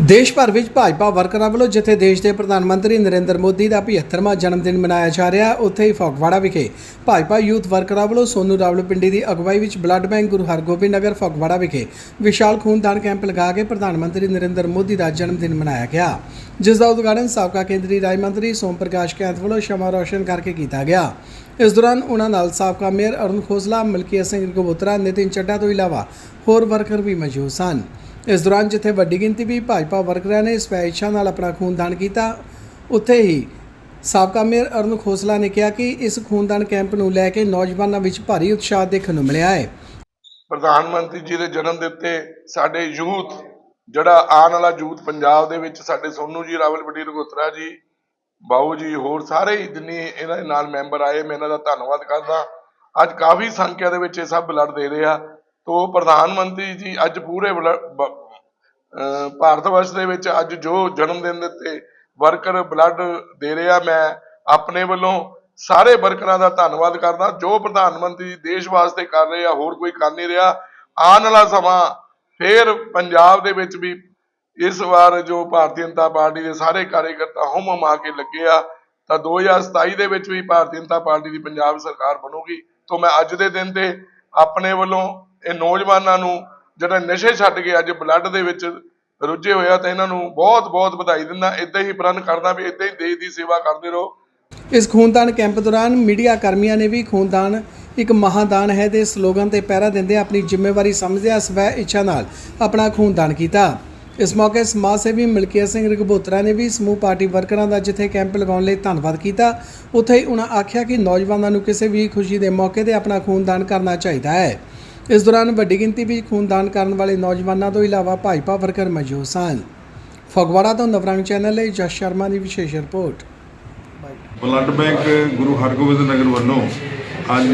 ਦੇਸ਼ ਭਰ ਵਿੱਚ ਭਾਜਪਾ ਵਰਕਰਾਂ ਵੱਲੋਂ ਜਿੱਥੇ ਦੇਸ਼ ਦੇ ਪ੍ਰਧਾਨ ਮੰਤਰੀ ਨਰਿੰਦਰ ਮੋਦੀ ਦਾ 75ਵਾਂ ਜਨਮ ਦਿਨ ਮਨਾਇਆ ਜਾ ਰਿਹਾ, ਉੱਥੇ ਹੀ ਫਗਵਾੜਾ ਵਿਖੇ ਭਾਜਪਾ ਯੂਥ ਵਰਕਰਾਂ ਵੱਲੋਂ ਸੋਨੂ ਰਾਵਲਪਿੰਡੀ ਦੀ ਅਗਵਾਈ ਵਿੱਚ ਬਲੱਡ ਬੈਂਕ ਗੁਰੂ ਹਰਗੋਬਿੰਦ ਨਗਰ ਫਗਵਾੜਾ ਵਿਖੇ ਵਿਸ਼ਾਲ ਖੂਨਦਾਨ ਕੈਂਪ ਲਗਾ ਕੇ ਪ੍ਰਧਾਨ ਮੰਤਰੀ ਨਰਿੰਦਰ ਮੋਦੀ ਦਾ ਜਨਮ ਦਿਨ ਮਨਾਇਆ ਗਿਆ, ਜਿਸ ਦਾ ਉਦਘਾਟਨ ਸਾਬਕਾ ਕੇਂਦਰੀ ਰਾਜ ਮੰਤਰੀ ਸੋਮ ਪ੍ਰਕਾਸ਼ ਕੈਂਥ ਵੱਲੋਂ ਸ਼ਮਾ ਰੋਸ਼ਨ ਕਰਕੇ ਕੀਤਾ ਗਿਆ। ਇਸ ਦੌਰਾਨ ਉਹਨਾਂ ਨਾਲ ਸਾਬਕਾ ਮੇਅਰ ਅਰੁਣ ਖੋਸਲਾ ਮਲਕੀਤ ਸਿੰਘ ਕਬੂਤਰਾ ਨਿਤਿਨ ਚੱਡਾ ਤੋਂ ਇਲਾਵਾ ਹੋਰ ਵਰਕਰ ਵੀ ਮੌਜੂਦ ਸਨ। ਇਸ ਦੌਰਾਨ ਜਿੱਥੇ ਵੱਡੀ ਗਿਣਤੀ ਵੀ ਭਾਜਪਾ ਵਰਕਰਾਂ ਨੇ ਸਵੈ ਨਾਲ ਆਪਣਾ ਖੂਨਦਾਨ ਕੀਤਾ, ਉੱਥੇ ਹੀ ਸਾਬਕਾ ਮੇਅਰ ਅਰੁਣ ਖੋਸਲਾ ਨੇ ਕਿਹਾ ਕਿ ਇਸ ਖੂਨਦਾਨ ਕੈਂਪ ਨੂੰ ਲੈ ਕੇ ਨੌਜਵਾਨਾਂ ਵਿੱਚ ਭਾਰੀ ਉਤਸ਼ਾਹ ਦੇਖਣ ਨੂੰ ਮਿਲਿਆ ਹੈ। ਪ੍ਰਧਾਨ ਮੰਤਰੀ ਜੀ ਦੇ ਜਨਮ ਦਿਨ ਤੇ ਸਾਡੇ ਯੂਥ, ਜਿਹੜਾ ਆਉਣ ਵਾਲਾ ਯੂਥ ਪੰਜਾਬ ਦੇ ਵਿੱਚ ਸਾਡੇ ਸੋਨੂ ਜੀ ਰਾਵਲਪਿੰਡੀ ਰਘੋਤਰਾ ਜੀ, ਬਾਊ ਜੀ ਹੋਰ ਸਾਰੇ ਹੀ ਇਹਨਾਂ ਦੇ ਨਾਲ ਮੈਂਬਰ ਆਏ, ਮੈਂ ਇਹਨਾਂ ਦਾ ਧੰਨਵਾਦ ਕਰਦਾ। ਅੱਜ ਕਾਫੀ ਸੰਖਿਆ ਦੇ ਵਿੱਚ ਇਹ ਸਭ ਬਲੱਡ ਦੇ ਰਹੇ ਆ। ਤੋ ਪ੍ਰਧਾਨ ਮੰਤਰੀ ਜੀ ਅੱਜ ਪੂਰੇ ਬਲ- ਅਹ ਭਾਰਤ ਵਰਸ਼ ਦੇ ਵਿੱਚ ਅੱਜ ਜੋ ਜਨਮ ਦਿਨ ਤੇ ਵਰਕਰ ਬਲੱਡ ਦੇ ਰਿਹਾ, ਮੈਂ ਆਪਣੇ ਵੱਲੋਂ ਸਾਰੇ ਵਰਕਰਾਂ ਦਾ ਧੰਨਵਾਦ ਕਰਦਾ। ਜੋ ਪ੍ਰਧਾਨ ਮੰਤਰੀ ਦੇਸ਼ ਵਾਸਤੇ ਕਰ ਰਹੇ ਆ, ਹੋਰ ਕੋਈ ਕਰ ਨਹੀਂ ਰਿਹਾ। ਆਉਣ ਵਾਲਾ ਸਮਾਂ ਫੇਰ ਪੰਜਾਬ ਦੇ ਵਿੱਚ ਵੀ ਇਸ ਵਾਰ ਜੋ ਭਾਰਤੀ ਜਨਤਾ ਪਾਰਟੀ ਦੇ ਸਾਰੇ ਕਾਰਜਕਰਤਾ ਹੁਮ ਹੁਮਾ ਕੇ ਲੱਗੇ ਆ, ਤਾਂ 2027 ਦੇ ਵਿੱਚ ਵੀ ਭਾਰਤੀ ਜਨਤਾ ਪਾਰਟੀ ਦੀ ਪੰਜਾਬ ਸਰਕਾਰ ਬਣੂਗੀ। ਤੋਂ ਮੈਂ ਅੱਜ ਦੇ ਦਿਨ ਤੇ ਆਪਣੇ ਵੱਲੋਂ ਇਹ ਨੌਜਵਾਨਾਂ ਨੂੰ ਜਿਹੜਾ ਨਸ਼ੇ ਛੱਡ ਕੇ ਅੱਜ ਬਲੱਡ ਦੇ ਵਿੱਚ ਰੁੱਝੇ ਹੋਇਆ ਤਾਂ ਇਹਨਾਂ ਨੂੰ ਬਹੁਤ ਬਹੁਤ ਵਧਾਈ ਦਿੰਦਾ। ਇਦਾਂ ਹੀ ਪ੍ਰਣ ਕਰਦਾ ਵੀ ਇਦਾਂ ਹੀ ਦੇਸ਼ ਦੀ ਸੇਵਾ ਕਰਦੇ ਰਹੋ। ਇਸ ਖੂਨਦਾਨ ਕੈਂਪ ਦੌਰਾਨ ਮੀਡੀਆ ਕਰਮੀਆਂ ਨੇ ਵੀ ਖੂਨਦਾਨ ਇੱਕ ਮਹਾਦਾਨ ਹੈ ਦੇ ਸਲੋਗਨ ਤੇ ਪਹਿਰਾ ਦਿੰਦੇ ਆਪਣੀ ਜ਼ਿੰਮੇਵਾਰੀ ਸਮਝਦਿਆਂ ਸਵੈ ਇੱਛਾ ਨਾਲ ਆਪਣਾ ਖੂਨਦਾਨ ਕੀਤਾ। ਇਸ ਮੌਕੇ ਸਮਾਜ ਸੇਵੀ ਮਲਕੀਤ ਸਿੰਘ ਰਘਬੋਤਰਾ ਨੇ ਵੀ ਸਮੂਹ ਪਾਰਟੀ ਵਰਕਰਾਂ ਦਾ ਜਿੱਥੇ ਕੈਂਪ ਲਗਾਉਣ ਲਈ ਧੰਨਵਾਦ ਕੀਤਾ, ਉੱਥੇ ਹੀ ਉਹਨਾਂ ਆਖਿਆ ਕਿ ਨੌਜਵਾਨਾਂ ਨੂੰ ਕਿਸੇ ਵੀ ਖੁਸ਼ੀ ਦੇ ਮੌਕੇ ਤੇ ਆਪਣਾ ਖੂਨਦਾਨ ਕਰਨਾ ਚਾਹੀਦਾ ਹੈ। ਇਸ ਦੌਰਾਨ ਵੱਡੀ ਗਿਣਤੀ ਵਿੱਚ ਖੂਨਦਾਨ ਕਰਨ ਵਾਲੇ ਨੌਜਵਾਨਾਂ ਤੋਂ ਇਲਾਵਾ ਭਾਜਪਾ ਵਰਕਰ ਮੌਜੂਦ ਸਨ। ਫਗਵਾੜਾ ਤੋਂ ਨਵਰੰਗ ਚੈਨਲ ਲਈ ਜਸ ਸ਼ਰਮਾ ਦੀ ਵਿਸ਼ੇਸ਼ report. Blood bank Guru Hargobind Nagar ਵੱਲੋਂ ਅੱਜ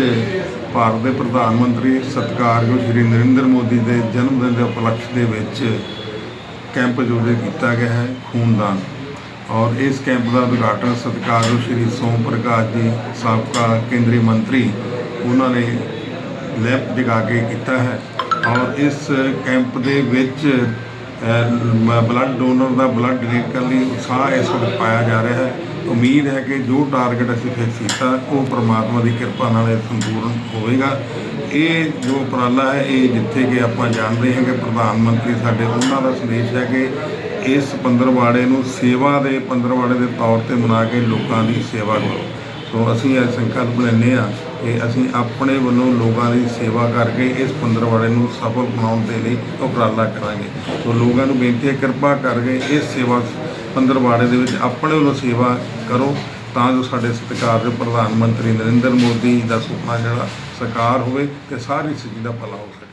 ਭਾਰਤ ਦੇ ਪ੍ਰਧਾਨ ਮੰਤਰੀ ਸਤਿਕਾਰਯੋਗ ਸ਼੍ਰੀ ਨਰਿੰਦਰ ਮੋਦੀ ਦੇ ਜਨਮ ਦਿਨ ਦੇ ਉਪਲਕਸ਼ ਦੇ ਵਿੱਚ ਕੈਂਪ ਆਯੋਜਿਤ ਕੀਤਾ ਗਿਆ ਹੈ ਖੂਨਦਾਨ। ਔਰ ਇਸ ਕੈਂਪ ਦਾ ਉਦਘਾਟਨ ਸਤਿਕਾਰਯੋਗ ਸ਼੍ਰੀ ਸੋਮ ਪ੍ਰਕਾਸ਼ ਜੀ, ਸਾਬਕਾ ਕੇਂਦਰੀ ਮੰਤਰੀ, ਉਹਨਾਂ ਨੇ ਲੈਂਪ ਜਗਾ ਕੇ ਕੀਤਾ ਹੈ ਔਰ ਇਸ ਕੈਂਪ ਦੇ ਵਿੱਚ ਬਲੱਡ ਡੋਨਰ ਦਾ ਬਲੱਡ ਡੋਨੇਟ ਕਰਨ ਲਈ ਉਤਸ਼ਾਹ ਇਸ ਵਕਤ ਪਾਇਆ ਜਾ ਰਿਹਾ ਹੈ। ਉਮੀਦ ਹੈ ਕਿ ਜੋ ਟਾਰਗੇਟ ਅਸੀਂ ਫਿਕਸ ਕੀਤਾ, ਉਹ ਪ੍ਰਮਾਤਮਾ ਦੀ ਕਿਰਪਾ ਨਾਲ ਇਹ ਸੰਪੂਰਨ ਹੋਵੇਗਾ। ਇਹ ਜੋ ਉਪਰਾਲਾ ਹੈ, ਇਹ ਜਿੱਥੇ ਕਿ ਆਪਾਂ ਜਾਣਦੇ ਹਾਂ ਕਿ ਪ੍ਰਧਾਨ ਮੰਤਰੀ ਸਾਡੇ, ਉਹਨਾਂ ਦਾ ਸੰਦੇਸ਼ ਹੈ ਕਿ ਇਸ ਪੰਦਰਵਾੜੇ ਨੂੰ ਸੇਵਾ ਦੇ ਪੰਦਰਵਾੜੇ ਦੇ ਤੌਰ ਤੇ ਮਨਾ ਕੇ ਲੋਕਾਂ ਦੀ ਸੇਵਾ ਕਰੋ। ਸੋ ਅਸੀਂ ਇਹ ਸੰਕਲਪ ਲੈਂਦੇ ਹਾਂ। ਕਿ ਅਸੀਂ ਆਪਣੇ ਵੱਲੋਂ ਲੋਕਾਂ ਦੀ ਸੇਵਾ ਕਰਕੇ ਇਸ ਪੰਦਰਵਾੜੇ ਨੂੰ ਸਫਲ ਬਣਾਉਣ ਦੇ ਲਈ ਉਪਰਾਲਾ ਕਰਾਂਗੇ। ਸੋ ਲੋਕਾਂ ਨੂੰ ਬੇਨਤੀ ਹੈ, ਕਿਰਪਾ ਕਰਕੇ ਇਸ ਸੇਵਾ ਪੰਦਰਵਾੜੇ ਦੇ ਵਿੱਚ ਆਪਣੇ ਵੱਲੋਂ ਸੇਵਾ ਕਰੋ ਤਾਂ ਜੋ ਸਾਡੇ ਸਤਿਕਾਰਯੋਗ ਪ੍ਰਧਾਨ ਮੰਤਰੀ ਨਰਿੰਦਰ ਮੋਦੀ ਦਾ ਸੁਪਨਾ ਜਿਹੜਾ ਸਾਕਾਰ ਹੋਵੇ ਤੇ ਸਾਰੀ ਸ੍ਰਿਸ਼ਟੀ ਦਾ ਭਲਾ ਹੋ ਸਕੇ।